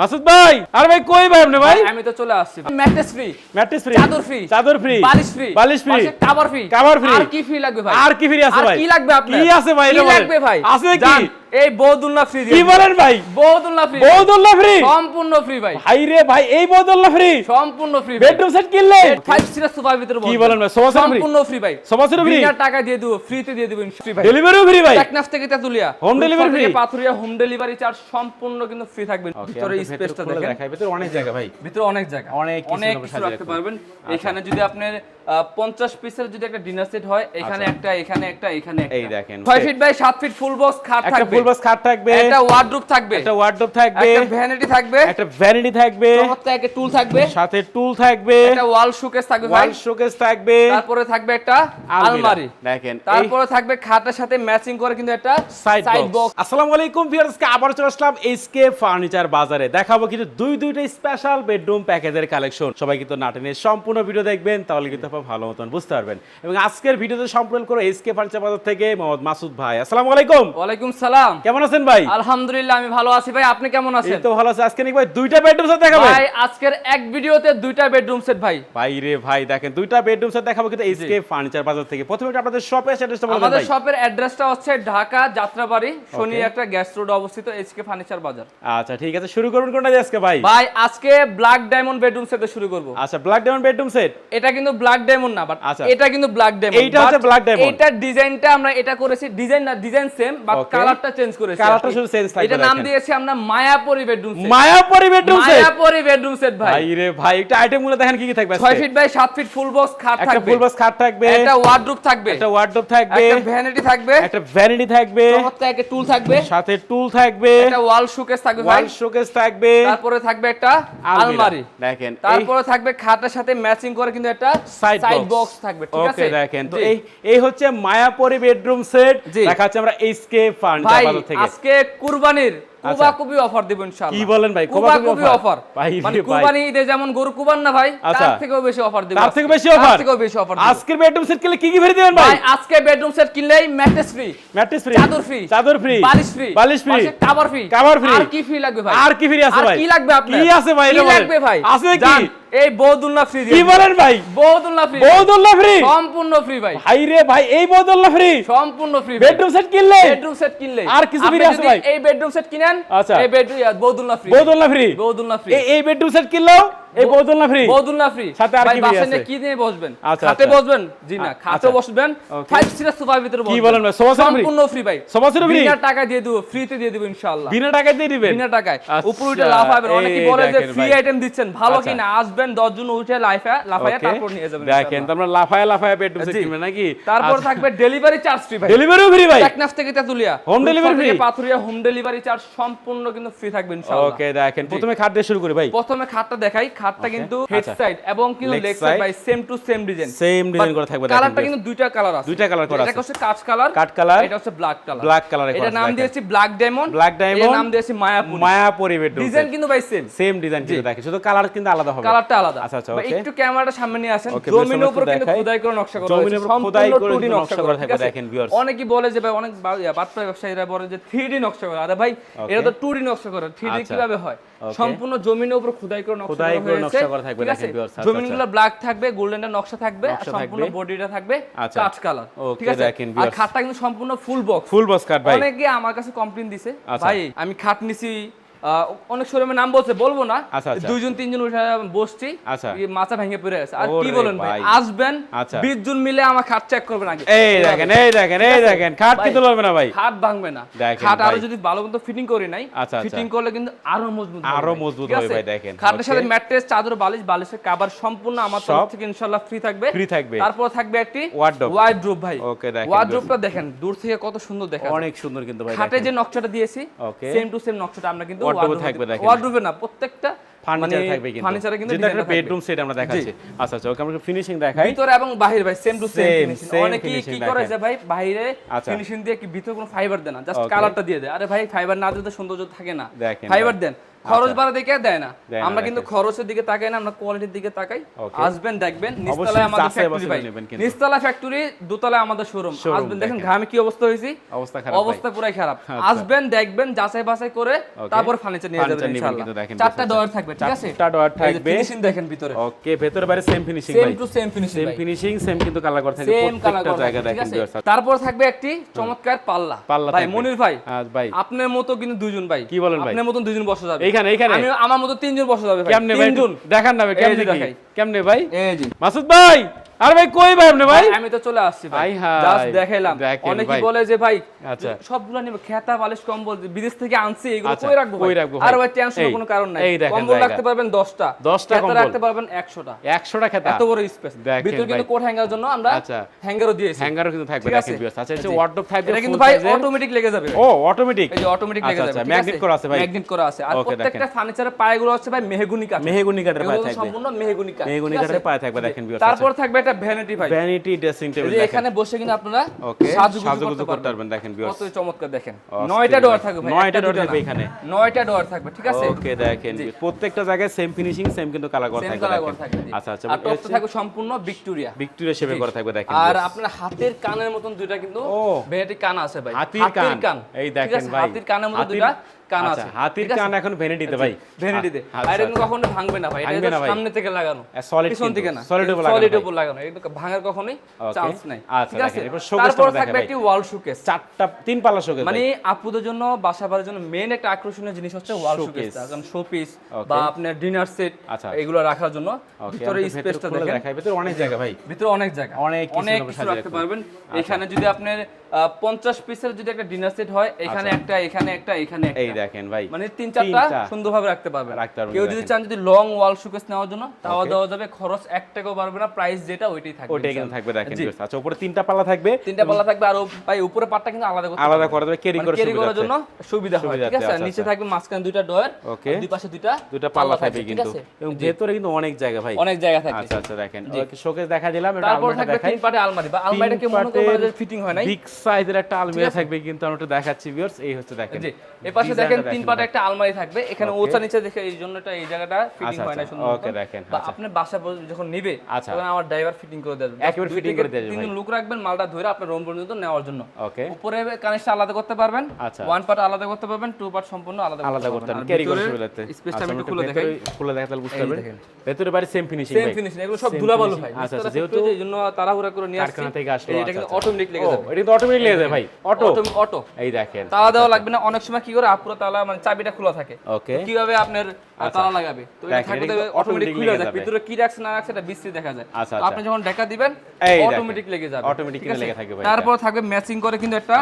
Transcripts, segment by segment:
মাসুদ ভাই আরে ভাই কই ভাই আপনি ভাই? আমি তো চলে আসছি ম্যাট্রেস ফ্রি ম্যাট্রেস ফ্রি চাদর ফ্রি চাদর ফ্রি বালিশ ফ্রি বালিশ free cover free cover free আর কি ফ্রি লাগবে ভাই? আর কি ফ্রি আছে আর ভাই? কি লাগবে আপনার? কি আছে ভাই কি লাগবে ভাই? আছে কি? এই বহুদুল্লাহ ফ্রি কি বলেন ভাই? বহুদুল্লাহ ফ্রি বৌদুল্লাহ ফ্রি সম্পূর্ণ ফ্রি ভাই। ভাই রে ভাই এই বৌদুল্লাহ ফ্রি সম্পূর্ণ ফ্রি বেডরুম সেট কিনলে ফাইভ সিটার সোফার ভিতরে কি বলেন ভাই, set সম্পূর্ণ ফ্রি ভাই। সোফা সেট ফ্রি বিনা টাকা দিয়ে দেবো ফ্রিতে দিয়ে দেবেন ফ্রি ভাই। ডেলিভারিও ফ্রি ভাই? টেকনাফ থেকে তেতুলিয়া। Delivery রূপসা থেকে পাথুরিয়া হোম ডেলিভারি চার্জ সম্পূর্ণ কিন্তু ফ্রি থাকবে। ভিতরে স্পেসটা দেখেন। ভিতরে অনেক জায়গা ভাই। ভিতরে অনেক জায়গা। অনেক কিছু অনেক কিছু রাখতে পারবেন। এখানে যদি আপনার পঞ্চাশ পিসের যদি একটা ডিনার সেট হয় এখানে একটা এখানে একটা এখানে এই দেখেন। ছয় ফিট বাই সাত ফিট ফুল বক্স খাট একটা থাকবে। ফুল বক্স খাট থাকবে। একটা ওয়ার্ডরোব থাকবে। একটা ওয়ার্ডরোব থাকবে। একটা ভ্যানিটি থাকবে। একটা ভ্যানিটি থাকবে। চমৎকার একটা টুল থাকবে। সাথে টুল থাকবে। একটা ওয়াল শোকেস থাকবে ওয়াল শোকেস থাকবে। তারপরে থাকবে একটা আলমারি। দেখেন তারপরে থাকবে খাটের সাথে ম্যাচিং করে কিন্তু একটা সাইড বক্স আসসালামু আলাইকুম ভিউয়ার্সকে আবার চলে আসলাম এসকে ফার্নিচার বাজারে দেখাবো কিন্তু দুই দুইটা স্পেশাল বেডরুম প্যাকেজের কালেকশন সবাই কিন্তু নাটেনের সম্পূর্ণ ভিডিও দেখবেন তাহলে কিন্তু ভালো মতন বুঝতে পারবেন। এবং আজকের ভিডিওতে সম্পূর্ণ করে এসকে ফার্নিচার বাজার থেকে মোহাম্মদ মাসুদ ভাই। আসসালামু আলাইকুম। ওয়ালাইকুম সালাম। কেমন আছেন ভাই? আলহামদুলিল্লাহ আমি ভালো আছি। ভাই আপনি কেমন এই আছেন তো ভালো আছে। আজকে নাকি ভাই দুইটা বেডরুম সেট দেখাবেন? ভাই আজকের এক ভিডিওতে দুইটা বেডরুম সেট ভাই। ভাই রে ভাই দেখেন দুইটা বেডরুম সেট দেখাবো কিন্তু এসকে ফার্নিচার বাজার থেকে। প্রথমে একটু আপনাদের শপের অ্যাড্রেসটা বলবেন আমাদের শপের অ্যাড্রেসটা হচ্ছে ঢাকা যাত্রাবাড়ি শনি একটা গ্যাস রোড অবস্থিত এইচকে ফার্নিচার বাজার। আচ্ছা ঠিক আছে। শুরু করুন কোনটা দিয়ে আজকে ভাই? ভাই আজকে ব্ল্যাক ডায়মন্ড বেডরুম সেট শুরু করব। আচ্ছা ব্ল্যাক ডায়মন্ড বেডরুম সেট এটা কিন্তু ব্ল্যাক ডায়মন্ড না বাট আচ্ছা। এটা কিন্তু ব্ল্যাক ডায়মন্ড এইটা হচ্ছে black diamond। এটার ডিজাইনটা আমরা এটা করেছি ডিজাইন না ডিজাইন সেম বাট কালারটা চেঞ্জ করেছি কালারটা শুধু change থাকবে এটা নাম দিয়েছি আমরা Mayapuri bedroom set Mayapuri bedroom set Mayapuri bedroom set ভাই। ভাই রে ভাই একটা আইটেমগুলো দেখেন কি কি থাকবে ছয় আজকে? ফিট বাই সাত ফিট ফুল বক্স খাট একটা ফুল বক্স খাট থাকবে। একটা ওয়ার্ডরোব থাকবে। একটা ওয়ার্ডরোব থাকবে। একটা ভ্যানিটি থাকবে। একটা ভ্যানিটি থাকবে। চমৎকার একটা টুল থাকবে। সাথে টুল থাকবে। একটা ওয়াল শোকেস থাকবে ওয়াল শোকেস থাকবে। তারপরে থাকবে একটা আলমারি। দেখেন তারপরে থাকবে খাটের সাথে ম্যাচিং করে কিন্তু একটা সাইড বক্স থাকবে ঠিক আছে? ওকে দেখেন তো এই এই হচ্ছে মায়াপুরি বেডরুম সেট। দেখাচ্ছে আমরা এইচকে ফার্নিচার বাজার থেকে। আজকে কুরবানির কুবা কুবি অফার দেব ইনশাআল্লাহ। কি বলেন ভাই? কুবা কুবাকুবি কুবি অফার মানে কুরবানি ঈদে যেমন গরু কুরবান না ভাই আচ্ছা। তার থেকেও বেশি অফার দেব। তার থেকে বেশি অফার তার থেকেও বেশি অফার আজকের বেডরুম সেট কিনলে কি কি ফ্রি দিবেন ভাই? আজকে বেডরুম সেট কিনলেই ম্যাট্রেস ফ্রি ম্যাট্রেস ফ্রি চাদর free, চাদর ফ্রি বালিশ ফ্রি বালিশ free cover free cover free। আর কি ফ্রি লাগবে ভাই? আর কি ফ্রি আছে আর ভাই? কি লাগবে আপনার? কি আছে ভাই কি লাগবে ভাই? আছে কি? এই বহুদুল্লাহ ফ্রি কি বলেন ভাই? বহুদুল্লাহ ফ্রি বৌদুল্লাহ ফ্রি সম্পূর্ণ ফ্রি ভাই। ভাই রে ভাই এই বৌদুল্লাহ ফ্রি সম্পূর্ণ ফ্রি বেডরুম সেট কিনলে? বেডরুম সেট কিনলে। আর কিছু ফ্রি আছে ভাই? এই বেডরুম সেট কিনেন আচ্ছা। এই বেডরুম বহুদুল্লাহ ফ্রি বৌদুল্লাহ ফ্রি বহুদুল্লাহ ফ্রি এই এই বেডরুম সেট কিনলেও এই ফ্রি ফ্রি সাথে আর কি আছে? নিয়ে কি দিয়ে বসবেন? আচ্ছা, খাটে আচ্ছা। বসবেন? জি না খাটে আচ্ছা। বসবেন। ফাইভ সোফার ভিতরে বসবেন। বলেন ভাই? free? সম্পূর্ণ ফ্রি ভাই। free? বিনা টাকা দিয়ে দেবো ফ্রিতে দিয়ে দেবো ইনশাআল্লাহ। বিনা টাকা দিয়ে দিবেন? বিনা টাকায়। উপরে উঠে লাফাবেন। অনেকে বলে যে ফ্রি আইটেম দিচ্ছেন। ভালো। কিনা আসবেন 10 জন উঠে লাফায়া. তারপর নিয়ে যাবেন দেখেন তোমরা লাফায় লাফায় জি। নাকি? তারপর থাকবে ডেলিভারি চার্জ ফ্রি ভাই। ডেলিভারিও ফ্রি ভাই? টেকনাফ থেকে তেতুলিয়া। রূপসা থেকে free? Pathuria home delivery charge সম্পূর্ণ কিন্তু ফ্রি থাকবে ইনশাআল্লাহ। ওকে দেখেন প্রথমে খাট দিয়ে শুরু করি ভাই। প্রথমে খাটটা দেখাই। খাটটা কিন্তু হেড আচ্ছা। সাইড এবং কিন্তু leg side by same to same design same design করে থাকবে কালারটা কিন্তু দুইটা কালার আছে। দুইটা colour করা আছে। এটা হচ্ছে কাচ কালার কাঠ কালার এটা হচ্ছে ব্ল্যাক কালার ব্ল্যাক কালারে এটা নাম দিয়েছি ব্ল্যাক ডায়মন্ড Black diamond, এটা নাম দিয়েছি মায়াপুর। মায়াপুরি বেডরুম ডিজাইন কিন্তু ভাই সেম সেম ডিজাইন কিন্তু দেখেন। শুধু কালার কিন্তু আলাদা হবে। কালারটা আলাদা। আচ্ছা আচ্ছা ওকে একটু ক্যামেরাটা সামনে নিয়ে আসেন। জমিনের উপর কিন্তু খোদাই করে নকশা করা জমিনের উপর খোদাই সম্পূর্ণ করে 2D নকশা করা থাকবে, দেখেন viewers। অনেকেই বলে যে ভাই অনেক বা- বাটপাড়া ব্যবসায়ীরা বলে যে 3D নকশা করা। আরে ভাই এটা তো 2D নকশা করা। 3D আচ্ছা। কীভাবে হয়. সম্পূর্ণ জমিনের উপর খোদাই করে নকশা করা হয়েছে। নকশা করা থাকবে, আচ্ছা, জমিনগুলো ব্ল্যাক থাকবে গোল্ডেনের নকশা থাকবে আর সম্পূর্ণ থাকবে। বডিটা থাকবে কাট কাচ কালার ঠিক আছে? দেখেন আর। খাটটা কিন্তু সম্পূর্ণ full box full box cut ভাই। অনেকে আমার কাছে কমপ্লেইন দিছে আচ্ছা। ভাই আমি খাট নিছি অনেক শোরুমের নাম বলছে বলব না। আচ্ছা, আচ্ছা। দুইজন তিনজন উঠে বসছি আচ্ছা। মাথা ভেঙে পড়ে আছে আর কি বলেন ভাই। আসবেন। 20 জন মিলে আমার খাট চেক করবেন আগে। এই দেখেন এই দেখেন এই দেখেন খাট কিন্তু লড়বে না ভাই। খাট ভাঙবে না। খাট আরও যদি ভালো মতো ফিটিং করি নাই। ফিটিং করলে কিন্তু আরও মজবুত আরও মজবুত হবে ভাই, দেখেন। খাটের সাথে ম্যাট্রেস চাদর বালিশ বালিশের কভার সম্পূর্ণ আমার তরফ থেকে ইনশাআল্লাহ ফ্রি থাকবে। Free থাকবে। তারপর থাকবে একটি Wardrobe। ওয়ার্ড্রোব ভাই। Okay, দেখেন, ওয়ার্ড্রোবটা দেখেন দূর থেকে কত সুন্দর দেখা অনেক সুন্দর কিন্তু ভাই খাটে যে নকশাটা দিয়েছি সেম টু সেম নকশাটা আমরা কিন্তু থাকবে দেখেন। ওয়ার্ডরোবে না প্রত্যেকটা ফার্নিচার থাকবে কিন্তু। ফার্নিচারে কিন্তু যেটা একটা। বেডরুম সেট আমরা দেখাচ্ছি। আচ্ছা আচ্ছা ওকে আমরা ফিনিশিং দেখাই। ভিতরে এবং বাহির ভাই সেম টু সেম finishing কি করে যে ভাই বাইরে আচ্ছা। ফিনিশিং দিয়ে কি ভিতরে কোনো ফাইবার দেন না জাস্ট. কালারটা দিয়ে দেয়। আরে ভাই ফাইবার না দিলে তো সৌন্দর্য থাকে না। খরচ আচ্ছা। বাড়া দিকে দেয় না। আমরা কিন্তু খরচের দিকে তাকাই না আমরা কোয়ালিটির দিকে তাকাই। আসবেন দেখবেন নিস্তলায় আমাদের ফ্যাক্টরি ভাই। নিস্তলা ফ্যাক্টরি দোতলায় আমাদের শোরুম আসবেন দেখেন ঘামে কি অবস্থা হয়েছে। অবস্থা খারাপ অবস্থা পুরাই খারাপ। আচ্ছা। আসবেন দেখবেন যাচাই বাছাই করে তারপর ফার্নিচার নিয়ে যাবেন ইনশাআল্লাহ চারটা ডোর থাকবে ঠিক আছে? চারটা ডোর থাকবে। ফিনিশিং দেখেন ভিতরে। ওকে ভিতরে বাইরে সেম ফিনিশিং ভাই। Same to same finishing same finishing same কিন্তু কালার করা থাকবে। করা জায়গা দেখেন তারপর থাকবে একটি চমৎকার পাল্লা। ভাই মনির ভাই আজ ভাই। আপনার মতো কিন্তু দুইজন ভাই। কি বলেন ভাই? আপনার মতো দুইজন বসে যাবে। এইখানে এইখানে। আমি আমার মতো তিনজন বসে যাবে কেমনে ভাই? দেখান না ভাই কেমনে কি? কেমনে ভাই? এই জি মাসুদ ভাই! আর ভাই কই ভাই আপনি ভাই? আমি তো চলে আসছি ভাই। জাস্ট দেখাইলাম। অনেকে বলে যে ভাই আচ্ছা। সবগুলো নিব খেতা পালিশ কম্বল বিদেশ থেকে আনছি এগুলো আচ্ছা, কই রাখব কই রাখব আর ভাই টেনশন কোনো কারণ নাই। কম্বল রাখতে পারবেন 10টা 10টা কম্বল। রাখতে পারবেন 100টা 100টা খেতা। এত বড় স্পেস ভিতরে কিন্তু কোট হ্যাঙ্গার জন্য আমরা আচ্ছা। হ্যাঙ্গারও দিয়েছি। হ্যাঙ্গারও কিন্তু থাকবে রাখেন বিয়াস আচ্ছা এই যে ওয়ার্ডরোব থাকবে এটা কিন্তু ভাই অটোমেটিক লেগে যাবে। ও অটোমেটিক এই যে অটোমেটিক লেগে যাবে ম্যাগনেট করা আছে ভাই। ম্যাগনেট করা আছে। আর প্রত্যেকটা ফার্নিচারের পায়গুলো হচ্ছে ভাই মেহগুনি কাঠ মেহগুনি কাঠের পায় থাকবে। সম্পূর্ণ মেহগুনি কাঠ। মেহগুনি কাঠের পায় থাকবে দেখেন বিয়াস তারপর থাকবে একটা ভ্যানিটি ভাই। ভ্যানিটি ড্রেসিং টেবিল এখানে বসে কিনা আপনারা সাজুগুজু করতে পারবেন। দেখেন কত চমৎকার দেখেন। নয়টা ডোর থাকবে নয়টা ডোর থাকবে এখানে। নয়টা ডোর থাকবে ঠিক আছে? ওকে দেখেন। প্রত্যেকটা জায়গায় সেম ফিনিশিং সেম কিন্তু কালার সেম থাকবে আচ্ছা আচ্ছা আর টপটা থাকবে সম্পূর্ণ ভিক্টোরিয়া ভিক্টোরিয়া শেপে করা থাকবে দেখেন আর আপনার হাতের কানের মতন দুইটা কিন্তু ভ্যানিটি কান আছে ভাই। হাতির কান। এই দেখেন ভাই। হাতির কানের মতো দুইটা। কান আচ্ছা, আছে। হাতির কান এখন ভ্যানিটিতে আচ্ছা, ভাই। ভ্যানিটিতে আচ্ছা। কখনো ভাঙবে না ভাই এটা সামনে থেকে লাগানো। সলিড পিছন থেকে না। সলিড উপর লাগানো সলিড উপর লাগানো এটা ভাঙার কখনোই চান্স নাই। ঠিক আছে? তারপর থাকবে একটি ওয়াল শোকেস চারটা তিন পাল্লা শোকেস মানে আপুদের জন্য জন্য মেন একটা আকর্ষণীয় জিনিস হচ্ছে ওয়াল শোকেস কারণ শোপিস বা আপনার ডিনার সেট এগুলো রাখার জন্য। ভিতরে স্পেসটা দেখেন। ভিতরে অনেক জায়গা ভাই। ভিতরে অনেক জায়গা। অনেক অনেক কিছু রাখতে পারবেন। এখানে যদি আপনার 50 পিসের যদি একটা ডিনার সেট হয় এখানে একটা এখানে একটা এখানে একটা। দেখেন ভাই। মানে তিন চারটা সুন্দরভাবে রাখতে পারবেন। কেউ যদি চান যদি লং ওয়াল শোকেস নেওয়ার জন্য তাও দেওয়া যাবে খরচ এক টাকাও বাড়বে না প্রাইস যেটা ওইটাই থাকবে ওইটাই কিন্তু থাকবে দেখেন আচ্ছা উপরে তিনটা পাল্লা থাকবে? তিনটা পাল্লা থাকবে আর ভাই উপরে পাটটা কিন্তু আলাদা করতে আলাদা করে দেবে ক্যারি করার ক্যারি করার জন্য সুবিধা হবে ঠিক আছে? নিচে আচ্ছা। থাকবে মাঝখানে দুইটা ডয়ার ওকে দুই পাশে দুইটা দুইটা পাল্লা থাকবে কিন্তু। এবং ভেতরে কিন্তু অনেক জায়গা ভাই। অনেক জায়গা থাকবে আচ্ছা আচ্ছা দেখেন ওকে শোকেস দেখা দিলাম এটা আলমারি থাকবে তিন পাটে আলমারি বা আলমারিটা কি মনে করেন ফিটিং হয় নাই। বিগ সাইজের একটা আলমারি থাকবে কিন্তু আমি এটা দেখাচ্ছি ভিউয়ার্স এই হচ্ছে দেখেন। জি এই পাশে দেখেন তিন পাটে একটা আলমারি থাকবে। এখানে ওচা নিচে দেখে এই জন্যটা এই জায়গাটা ফিটিং আচ্ছা, হয় না আচ্ছা। সুন্দর ওকে বা আচ্ছা। আপনি বাসা যখন তখন আমার ড্রাইভার ফিটিং করে দেবে। একবার ফিটিং করে দেবে তিনজন লোক রাখবেন মালটা ধরে রুম পর্যন্ত নেওয়ার জন্য। ওকে উপরে কানেকশন আলাদা করতে পারবেন ওয়ান পার্ট আলাদা করতে পারবেন টু পার্ট সম্পূর্ণ আলাদা আলাদা করতে পারবেন। ক্যারি করে ফেলতে স্পেসটা খুলে দেখাই। খুলে বুঝতে পারবেন ভেতরে সেম ফিনিশিং সেম ফিনিশিং এগুলো সব ধুলাবালু আচ্ছা যেহেতু এই জন্য তাড়াহুড়া করে নিয়ে আসছে। থেকে আসলো। এটা কিন্তু অটোমেটিক লেগে যাবে। এটা অটোমেটিক লেগে যাবে ভাই। অটো অটো এই দেখেন। তাড়া দেওয়া লাগবে না। অনেক সময় কি করে আপুরা তালা মানে চাবিটা খোলা থাকে। কীভাবে আপনার আচ্ছা। তালা লাগাবে? তো এটা থাকতে অটোমেটিক খুলে যায়। ভিতরে কি রাখছে না রাখছে এটা বিস্তৃত দেখা যায়। আচ্ছা, তো আপনি আচ্ছা। যখন ঢাকা দিবেন অটোমেটিক লেগে যাবে। অটোমেটিক লেগে থাকবে ভাই তারপর থাকবে ম্যাচিং করে কিন্তু একটা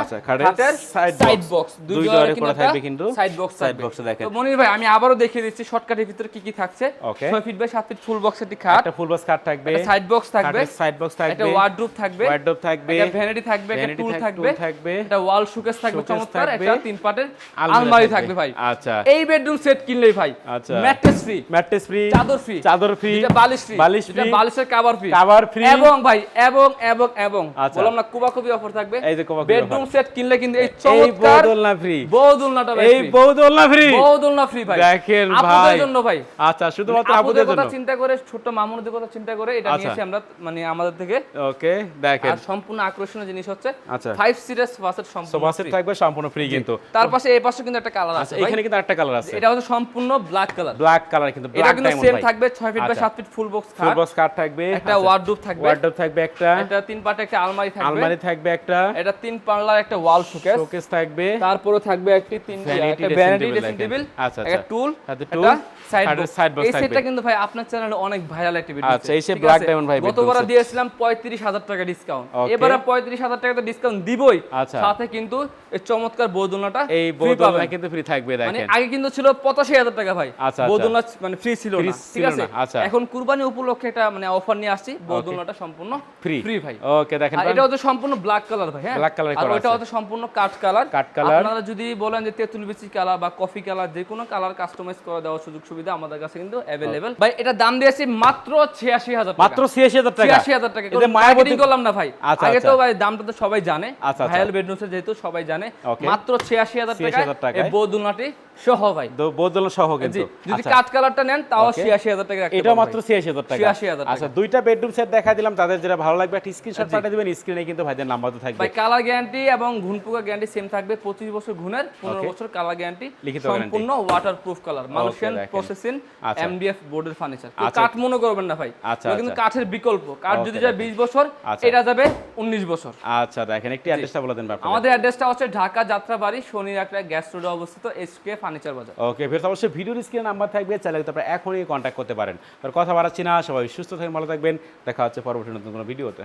হাতের সাইড বক্স দুই জোড়া কিন্তু থাকবে কিন্তু সাইড বক্স সাইড বক্স দেখেন। তো মনির ভাই আমি আবারো দেখিয়ে দিচ্ছি শর্টকাটের ভিতরে কি কি থাকছে। 6 feet by 7 feet full box একটি খাট। একটা ফুল বক্স খাট থাকবে। সাইড বক্স থাকবে। সাইড বক্স থাকবে। একটা ওয়ার্ড্রোব থাকবে। ওয়ার্ড্রোব থাকবে। একটা ভ্যানিটি থাকবে একটা টুল থাকবে। একটা ওয়াল শোকেস থাকবে চমৎকার। একটা তিন পার্টের আলমারি আলমারি থাকবে ভাই। আচ্ছা। এই বেডরুম সেট কিনলেই ভাই। আচ্ছা। ম্যাট্রেস ফ্রি ম্যাট্রেস ফ্রি চাদর ফ্রি চাদর ফ্রি বালিশ ফ্রি বালিশ ফ্রি বালিশের কভার ফ্রি কভার ফ্রি এবং ভাই এবং এবং এবং। আচ্ছা। বললাম না কুবা কুবি অফার থাকবে। এই যে কুবা বেডরুম সেট কিনলে কিন্তু এই চমৎকার ফ্রি ভাই এই ফ্রি ফ্রি ভাই। দেখেন ভাই। আপনাদের জন্য ভাই। আচ্ছা শুধুমাত্র মানে আপনাদের কথা চিন্তা করে ছোট মামুনদের কথা চিন্তা করে এটা আচ্ছা। নিয়েছি আমরা মানে আমাদের থেকে। ওকে দেখেন। আর সম্পূর্ণ আকর্ষণীয় জিনিস হচ্ছে আচ্ছা। 5 সিরিজ সম্পূর্ণ থাকবে সম্পূর্ণ ফ্রি কিন্তু। তার পাশে এই পাশে কিন্তু একটা কালার আচ্ছা, আছে এখানে কিন্তু আরেকটা কালার আছে। এটা হচ্ছে সম্পূর্ণ ব্ল্যাক কালার ব্ল্যাক কালার কিন্তু ব্ল্যাক ডায়মন্ড এটা কিন্তু সেম থাকবে 6 ফিট বা 7 ফিট ফুল বক্স খাট ফুল বক্স খাট থাকবে। একটা আচ্ছা। ওয়ার্ডরোব থাকবে। ওয়ার্ডরোব থাকবে একটা। এটা তিন পাটে একটা আলমারি থাকবে। আলমারি থাকবে একটা। এটা তিন পাল্লার একটা ওয়াল শোকেস শোকেস থাকবে। তারপরে থাকবে একটি তিন একটা ভ্যানিটি ড্রেসিং টেবিল আচ্ছা একটা আচ্ছা। টুল একটা সাইড আপনার চ্যানেলে অনেক টাকা ডিসকাউন্ট এবারে 35000 টাকা ডিসকাউন্ট দিবই। সাথে কিন্তু চমৎকার বদলনাটা এই বদলনা কিন্তু ফ্রি থাকবে মানে দেখেন। আগে কিন্তু ছিল 85000 টাকা ভাই। আচ্ছা, আচ্ছা। বদলনা মানে ফ্রি ছিল না ঠিক আছে? আচ্ছা। এখন কুরবানি উপলক্ষে এটা মানে অফার নিয়ে আসছি বদলনাটা সম্পূর্ণ ফ্রি ফ্রি ভাই। ওকে দেখেন এটা হচ্ছে সম্পূর্ণ ব্ল্যাক কালার ভাই হ্যাঁ? ব্ল্যাক কালার আর ওটা হচ্ছে সম্পূর্ণ কাট কালার কাট কালার আপনারা যদি বলেন যে তেতুল বিচি কালার বা কফি কালার যে কোনো কালার কাস্টমাইজ করে দেওয়ার সুযোগ সুবিধা আমাদের কাছে কিন্তু अवेलेबल ভাই এটা দাম দিয়েছি মাত্র 86000 টাকা। মাত্র 86000 টাকা? 86000 টাকা। এটা মায়াবতী করলাম না ভাই। আগে তো ভাই দামটা তো সবাই জানে। ভাইয়াল বেডরুমসে যেহেতু সবাই জানে মাত্র 86000 টাকা। বদুলনাটি সহ ভাই। বোতল সহ কিন্তু। যদি আচ্ছা। কালারটা নেন তাও Okay. ছিয়াশি হাজার টাকা রাখতে এটা মাত্র টাকা। 86,000 টাকা। আচ্ছা দুইটা বেডরুম সেট দেখা দিলাম। তাদের যেটা ভালো লাগবে একটা স্ক্রিনশট পাঠিয়ে দিবেন স্ক্রিনে কিন্তু ভাইদের নাম্বার তো থাকবে। ভাই কালার গ্যারান্টি এবং ঘুন পোকা গ্যারান্টি সেম থাকবে পঁচিশ বছর ঘুনের পনেরো বছর কালার গ্যারান্টি সম্পূর্ণ কালার দেখেন। প্রসেসিং। এমডিএফ বোর্ডের ফার্নিচার। কাঠ মনে করবেন না ভাই। আচ্ছা, কিন্তু আচ্ছা। কাঠের বিকল্প। কাঠ যদি যায় দেখেন। বিশ বছর। এটা যাবে উনিশ বছর। আচ্ছা দেখেন একটি অ্যাড্রেসটা বলে দেন আমাদের অ্যাড্রেসটা হচ্ছে ঢাকা যাত্রাবাড়ি শনি একটা গ্যাস রোডে অবস্থিত এসকে ফার্নিচার বাজার ওকে ফের অবশ্যই ভিডিওর স্ক্রিনে নাম্বার থাকবে চাইলে আপনারা এখনই কন্ট্যাক্ট করতে পারেন। আর কথা বাড়াচ্ছি না, সবাই সুস্থ থাকবেন ভালো থাকবেন। দেখা হচ্ছে পরবর্তী নতুন কোনো ভিডিওতে।